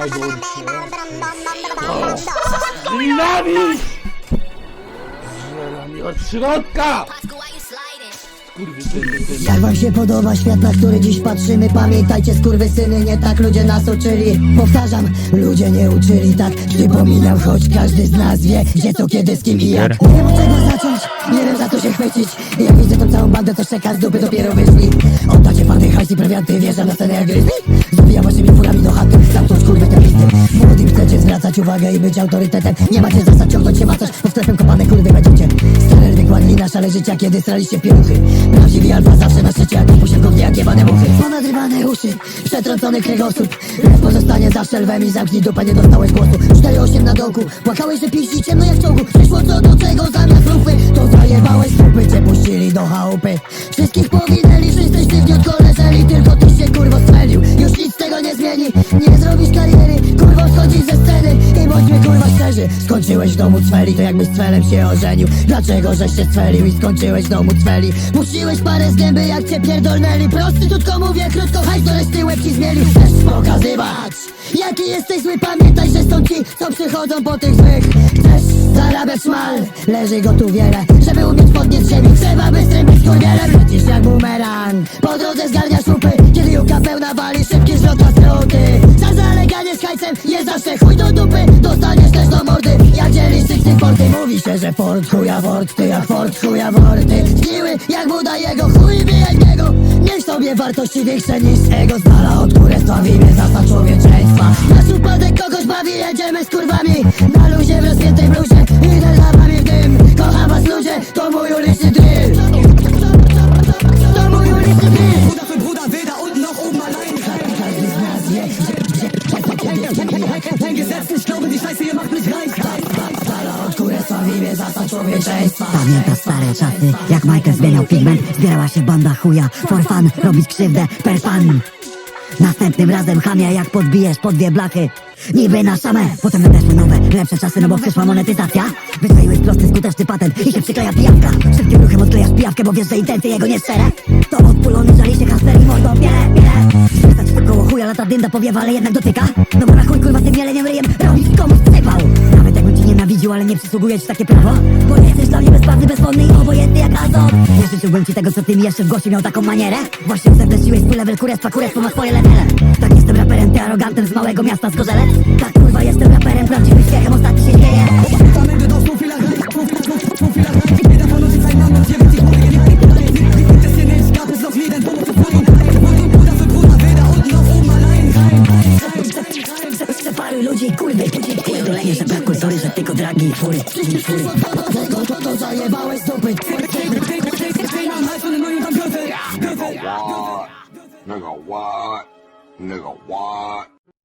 najgorsze. Nienawiść! Żela mi od środka! Jak wam się podoba świat, na który dziś patrzymy Pamiętajcie skurwysyny, nie tak ludzie nas uczyli Powtarzam, ludzie nie uczyli tak Przypominam, choć każdy z nas wie Gdzie co, kiedy, z kim i jak Nie wiem od czego zacząć, nie wiem za co się chwycić Jak widzę tą całą bandę, to czeka z dupy dopiero wyszli Oddacie pany hajs i prawianty, wjeżdżam na scenę jak gryzli Zabijam waszymi furami do zwracać uwagę i być autorytetem. Nie macie zasad ciągnąć się macasz, bo sklepem kopane kurwy będziecie Sterer wykładli na szale życia, kiedy straliście pieluchy. Prawdziwi alfa zawsze na szczycie, jak usiłkownie jak jebane muchy. Ponadrywane uszy, przetrącony kręgosłup. Lew pozostanie zawsze lwem i zamknij dupę, nie dostałeś głosu. 4-8 na dołku, płakałeś, że piści ciemno jak w czołgu Przyszło co do czego zamiast lufy, to zajebałeś trupy Cię puścili do chałupy. Wszystkich powinęli, wszyscy sztywni od koleżeli Tylko ty się kurwo strzelił, już nic z tego nie zmieni Nie zrobisz kariery, kurwo schodzisz ze sceny I bądźmy kurwa szczerzy. Skończyłeś w domu cweli, to jakbyś z cwelem się ożenił. Dlaczego żeś się cwelił i skończyłeś w domu cweli? Puściłeś parę z gęby jak cię pierdolnęli. Prostytutko mówię krótko, hajs do reszty łeb ci zmielił Chcesz pokazywać Jaki jesteś zły, pamiętaj, że są ci, co przychodzą po tych złych. Chcesz zarabiać szmal, leży go tu wiele Żeby umieć podnieść ziemi, trzeba bystrym być skurwielem Lecisz jak bumerang, po drodze zgarniasz jest zawsze chuj do dupy Dostaniesz też do mordy, jak dzielisz tych porty Mówi się, że Ford chuja Ford, ty jak Ford chuja worty. Zgniły jak Buda jego chuj bijaj niego Niech sobie wartości większe niż ego Z dala od kurestwa w imię zasad człowieczeństwa. Nasz upadek kogoś bawi, jedziemy z kurwami. Na luzie w rozpiętej bluzie Gesetz, ich glaube, die Scheiße hier macht mich reich. Imię zasad człowieczeństwa. Pamiętasz stare czasy, jak Michael zmieniał pigment Zbierała się banda chuja, for fun, robić krzywdę, per fan Następnym razem chamia jak podbijesz po dwie blachy. Niby na szamę. Potem nadeszły nowe, lepsze czasy, no bo przyszła monetyzacja. Wykleiłeś prosty, skuteczny patent i się przykleja pijawka. Szybkim ruchem odklejasz pijawkę, bo wiesz, że intencje jego nieszczere To odpulony żali się hasler i mordą biele, biele Wystać w koło chuja, lata dynda powiewa, ale jednak dotyka. No bo na chuj kurwa z tym jeleniem ryjem robisz komuś sypał Nawet jakbym ci nienawidził, ale nie przysługuje ci takie prawo. Bo jesteś dla mnie bezprawny, bezwonny i obojętny jak azot Nie życzyłbym ci tego, co ty mi jeszcze w gościu miał taką manierę. Właśnie uzewnętrzniłeś swój level kurestwa, kurestwo ma swoje levele. Tak jestem raperem, ty arogantem z małego miasta z Gorzelec. Tak kurwa jestem raperem, prawdziwym śmiechem, ostatni się śmieje sorry, że tylko dragi i fury, i fury To, to, to zajebałeś dupy Nigga, what? Nigga, what?